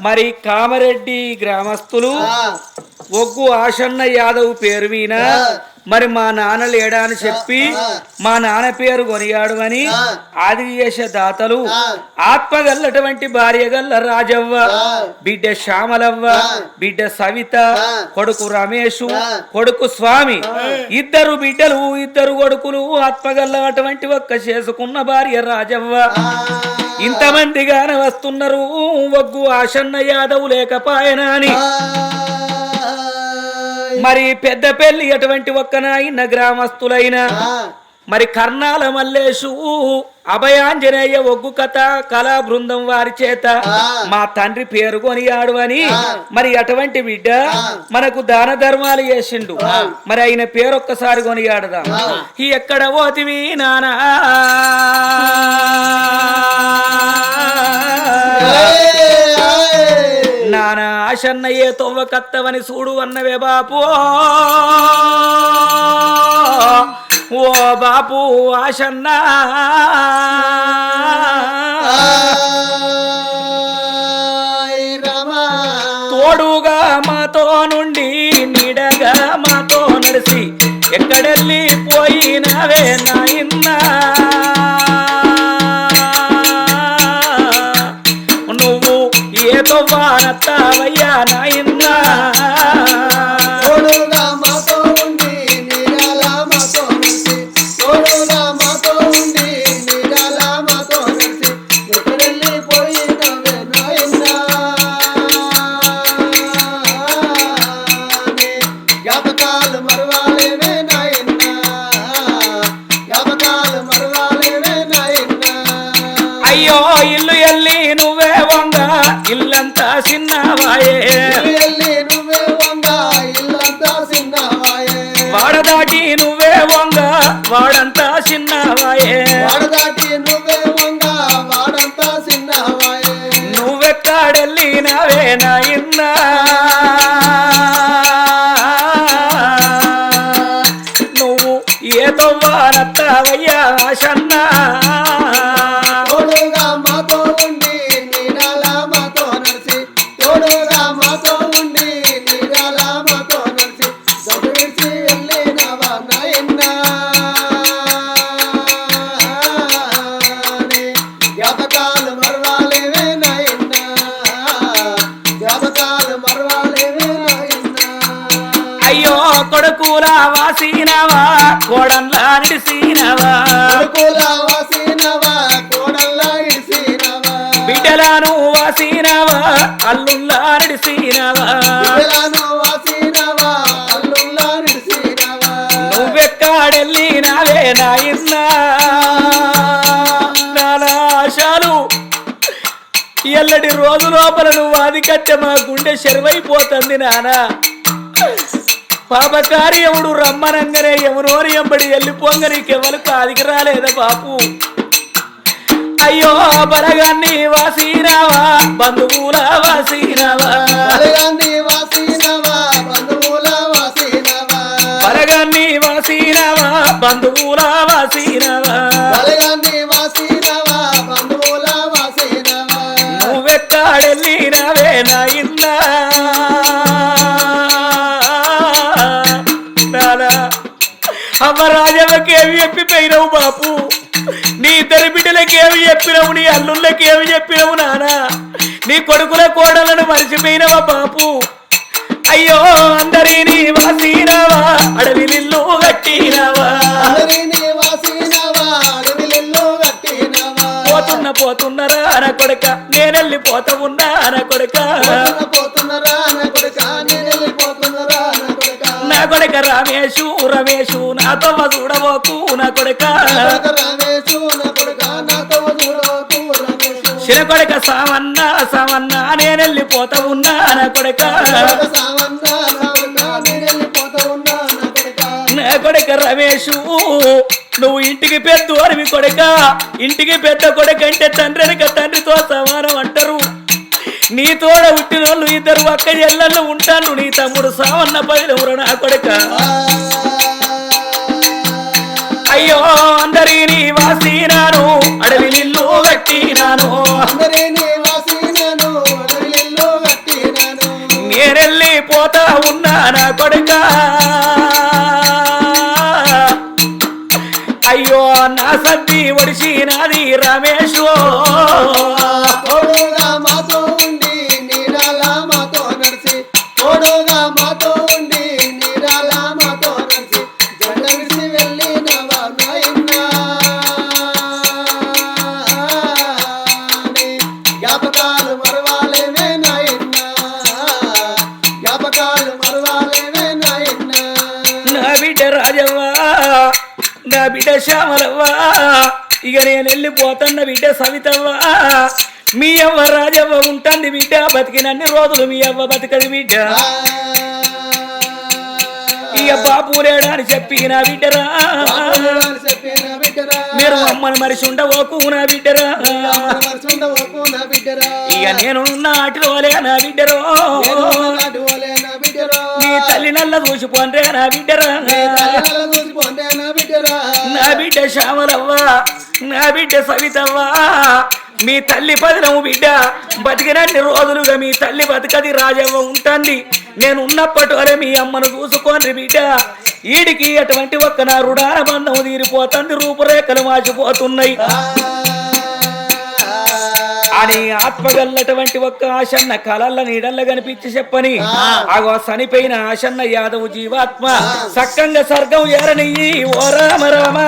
మరి కామరెడ్డి గ్రామస్తులు ఒగ్గు ఆశన్న యాదవ్ పేరు మీద మరి మా నాన్న లేడా అని చెప్పి మా నాన్న పేరు కొనియాడు అని ఆదివేశ దాతలు ఆత్మగల్లటువంటి భార్య గల్ల రాజవ్వ బిడ్డ శ్యామలవ్వ బిడ్డ సవిత కొడుకు రమేష్ కొడుకు స్వామి. ఇద్దరు బిడ్డలు ఇద్దరు కొడుకులు ఆత్మగల్ల అటువంటి ఒక్క చేసుకున్న భార్య రాజవ్వ. ఇంతమందిగానే వస్తున్నారు. ఒగ్గు ఆశన్న యాదవ్ లేకపాయనా అని మరి పెద్ద పెళ్ళి అటువంటి ఒక్క నాయన గ్రామస్తులైన మరి కర్ణాల మల్లేషు అభయాంజనేయ ఒగ్గు కథ కళా బృందం వారి చేత మా తండ్రి పేరు కొనియాడు అని మరి అటువంటి బిడ్డ మనకు దాన ధర్మాలు చేసిండు. మరి ఆయన పేరు ఒక్కసారి కొనియాడదాం. ఈ ఎక్కడ పోతివి నానా? నానా ఆశన్నయ్యే తొవ్వ కత్తవని చూడు అన్నవే బాపు. ఓ బాపు ఆశన్న. తోడుగా మాతో నుండి నీడగా మాతో నడిసి ఎక్కడెళ్ళి పోయినవే నాయన్నా ఏదో వానత్తావయ్యా నాయన్నా. తోడుగా మాతో ఉండి నీడల మాతో నడిచి తోడుగా మాతో ఉండి నీడల మాతో నడిచి ఎక్కడెళ్ళిపోయినవే నాయనా నీ జ్ఞాపకాలు మరవాలేవే నాయనా జ్ఞాపకాలు మరవాలేవే నాయనా అయ్యో ఇల్లంతా చిన్నవాయే వాడదాటి నువ్వే వంగ వాడంతా చిన్నవాయే వాడదాటి నువ్వే వంగ వాడంతా చిన్నవాయే నువ్వెక్కడెళ్ళినవే నాయన్నా నువ్వు ఏదో వానత్తావయ్యా ఆశన్నా కొడుకులా వాసినవా? కోడన్లా నిడిసినవా? కొడుకుల వాసినవా? కోడల్లా ఇడిసినవా బిడ్డలను వాసినవా? అల్లుల్లా నిడిసినవా? బిడ్డలను వాసినవా? అల్లుల్లా నిడిసినవా? నువ్వెక్కడెళ్ళినవే నాయన్నా నానాశాలు ఎల్లడి రోజు లోపల నువ్వు కట్టె మా గుండె చెరువైపోతుంది నానా. పాపకారి ఎవడు? రమ్మనంగానే ఎవరోని ఎంబడి వెళ్ళిపోంగ నీకెవరు కాదికి రాలేదా బాపు? అయ్యో బలగాన్ని వాసిరావా బంధువుల వాసిరావా బలగాన్ని వాసినవా? బంధువుల వాసినవా? బలగాన్ని వాసిరావా బంధువుల వాసిరావా బలగాన్ని వాసినవా? బంధువుల వాసినవా? నువ్వెక్కడెళ్ళినవే నాయన్నా అమ్మ రాజమ్మకి ఏమి చెప్పిపోయినావు బాపు. నీ ఇద్దరి బిడ్డలకి ఏమి చెప్పినావు నీ అల్లుళ్ళకి ఏమి చెప్పినావు నానా. నీ కొడుకుల కోడలను మర్చిపోయినవా బాపు. అయ్యో అందరినీ వాసినవా వాసినవా అడవిలిల్లు కట్టినవా. పోతున్న పోతున్నరా నా కొడుక నేనెళ్ళి పోతా ఉన్నా నా కొడుక. పోతున్న పోతున్నరా నా కొడుక నేను వెళ్ళిపోతున్నరా నా కొడక రమేషు రమేషు నా కొడుక చూడబోకు నా కొడక. చిన్న కొడక సామన్న సామన్న పోతా ఉన్నా నా కొడుక. నేను వెళ్ళిపోతా ఉన్నా నా కొడక నా రమేషు నువ్వు ఇంటికి పెద్ద అరివి కొడక. ఇంటికి పెద్ద కొడకంటే అంటే తండ్రి తండ్రితో సమానం అంటారు. నీ తోడ పుట్టిన వాళ్ళు ఇద్దరు అక్క ఎల్లల్లో ఉంటాను. నీ తమ్ముడు సావన్న పదిలెవరు నా కొడుక. అయ్యో అందరినీ వాసినాను అడవి నిల్లు కట్టినాను వాసినను అడవిలిల్లు ఉన్నా నా కొడుక. అయ్యో నా సద్ది ఒడిసి నాది బిడ్డ శ్యామలవ్వా. ఇక నేను వెళ్ళిపోతున్న బిడ్డ సవితవ్వా. మీ అవ్వ రాజవ్వ ఉంటుంది బిడ్డ బతికినన్ని రోజులు మీ అవ్వ బతకది బిడ్డ. ఇక బాపు లేడా అని చెప్పి నా బిడ్డరా చెప్పిన బిడ్డరా. మీరు అమ్మని మరిచి ఉండవోకు నా బిడ్డరా. ఇక నేను నాటిలోలే నా బిడ్డరో. నా నీ తల్లి నల్ల చూసిపోండ్రే నా బిడ్డరా చూసిపోండే నా బిడ్డ శ్యామలవ్వ నా బిడ్డ సవితవ్వ మీ తల్లి పదిలము బిడ్డ. బతికినన్ని రోజులుగా మీ తల్లి బతకది రాజవ్వ ఉంటుంది. నేను ఉన్నప్పటి వరే మీ అమ్మను చూసుకోండి బిడ్డ. ఈడికి అటువంటి ఒక్క నా రుడాన బంధం తీరిపోతుంది రూపురేఖలు మార్చిపోతున్నాయి. అని ఆత్మగల్లటువంటి ఒక్క ఆశన్న కలల్ల నీడల్ల కనిపించి చెప్పని. ఆగో చనిపోయిన ఆశన్న యాదవ్ జీవాత్మ. సక్కంగా స్వర్గం ఎరని ఓ రామ రామ.